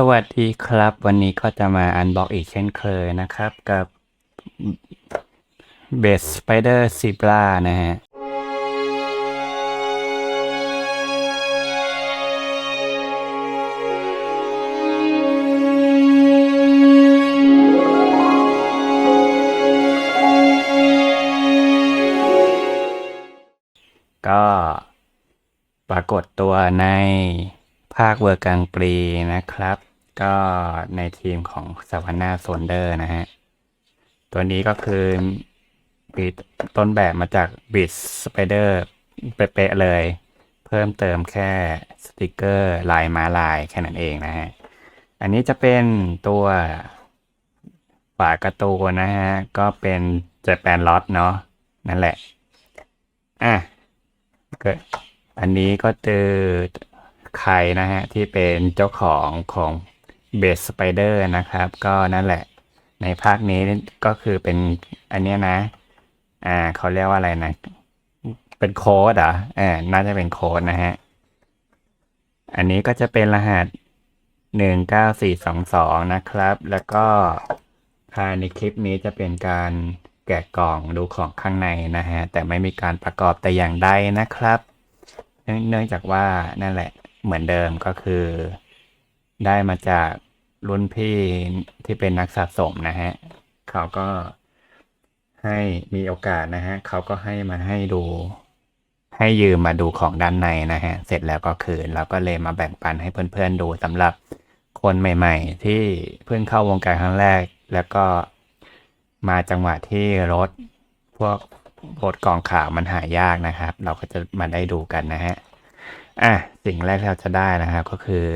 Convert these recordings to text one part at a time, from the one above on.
สวัสดีครับ วันนี้ก็จะมาอันบ็อกอีกเช่นเคยนะครับ กับ b e s Spider Zebra นะฮะก็ปรากฏตัวในภาคเวอร์กังปรีนะครับ ก็ในทีมของสว a นาโซนเดอร์นะฮะ ตัวนี้ก็คือมีต้นแบบมาจากบิสสไปเดอร์เป๊ะเลย เพิ่มเติมแค่สติกเกอร์ลายม้าลายแค่นั้นเองนะฮะ อันนี้จะเป็นตัวฝากระตูนนะฮะ ก็เป็นเจแปนล็อตเนาะนั่นแหละ อะก็อันนี้ก็เจอใครนะฮะ ที่เป็นเจ้าของของ เบสสไปเดอร์นะครับ ก็นั่นแหละ ในภาคนี้ก็คือเป็นอันนี้นะ อ่าเขาเรียกว่าอะไรนะ เป็นโค้ดเหรอเออน่าจะเป็นโค้ดนะฮะ อันนี้ก็จะเป็นรหัสหนึ่งเก้าสี่สองสองนะครับ แล้วก็ภายในคลิปนี้จะเป็นการแกะกล่องดูของข้างในนะฮะ แต่ไม่มีการประกอบแต่อย่างใดนะครับ เนื่องจากว่านั่นแหละเหมือนเดิมก็คือ ได้มาจาก รุ่นพี่ที่เป็นนักสะสมนะฮะเขาก็ให้มีโอกาสนะฮะเขาก็ให้มาให้ดู ให้ยืมมาดูของด้านในนะฮะ เสร็จแล้วก็คืนแล้วก็เลยมาแบ่งปันให้เพื่อนๆดูสำหรับคนใหม่ ๆ ที่เพิ่งเข้าวงการครั้งแรก แล้วก็มาจังหวะที่รถพวกรถกองข่าวมันหายากนะครับ เราก็จะมาได้ดูกันนะฮะอะสิ่งแรกที่เราจะได้นะครับก็คือ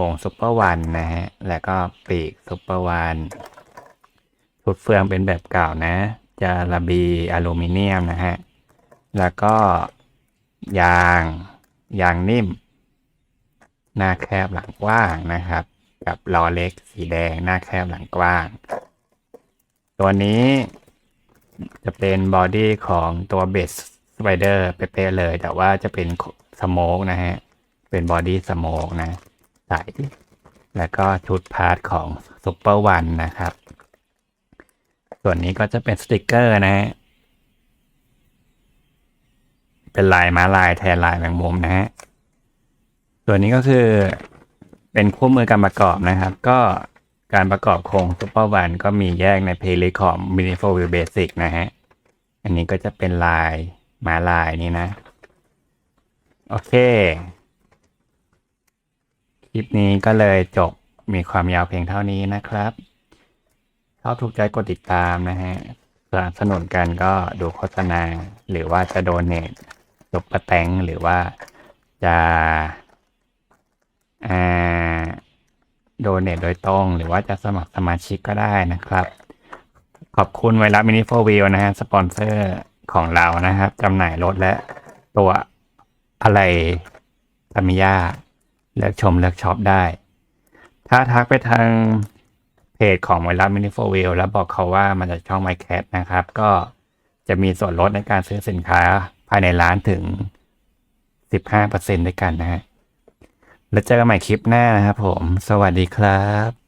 โคงซุปเปอร์วันนะฮะ แล้วก็ปีกซุปเปอร์วันชุดเฟืองเป็นแบบเก่านะ จะระบีอลูมิเนียมนะฮะ แล้วก็ยางยางนิ่ม หน้าแคบหลังกว้างนะครับ กับล้อเล็กสีแดงหน้าแคบหลังกว้าง ตัวนี้จะเป็นบอดี้ของตัวเบสสไปเดอร์เป๊ะเลย แต่ว่าจะเป็นสโมกนะฮะ เป็นบอดี้สโมกนะ ใสแล้วก็ชุดพาร์ทของซุปเปอร์วันนะครับ ส่วนนี้ก็จะเป็นสติกเกอร์นะฮะเป็นลายม้าลายแทนลายแมงมุมนะฮะส่วนนี้ก็คือเป็นคู่มือการประกอบนะครับ ก็การประกอบโครงซุปเปอร์วันก็มีแยกในเพลย์ของ m i n i f o r View Basic นะฮะ อันนี้ก็จะเป็นลายม้าลายนี่นะ โอเค ลิปนี้ก็เลยจบมีความยาวเพียงเท่านี้นะครับชอบถูกใจกดติดตามนะฮะสนับสนุนกันก็ดูโฆษณา หรือว่าจะโดเนทจบประแตงหรือว่าจะอ่าโดเนทโดยตรง หรือว่าจะสมัครสมาชิกก็ได้นะครับ ขอบคุณไวรัสมินิโฟวิวนะฮะ สปอนเซอร์ของเรานะครับจำหน่ายรถและตัวอะไรทามิยา เลือกชมเลือกช็อปได้ ถ้าทักไปทางเพจของไวรัสมินิโฟวิวแล้วบอกเขาว่ามาจากช่องไมแคทนะครับ ก็จะมีส่วนลดในการซื้อสินค้าภายในร้านถึง 15%ด้วยกันนะฮะแล้วเจอกันใหม่คลิปหน้านะครับผม สวัสดีครับ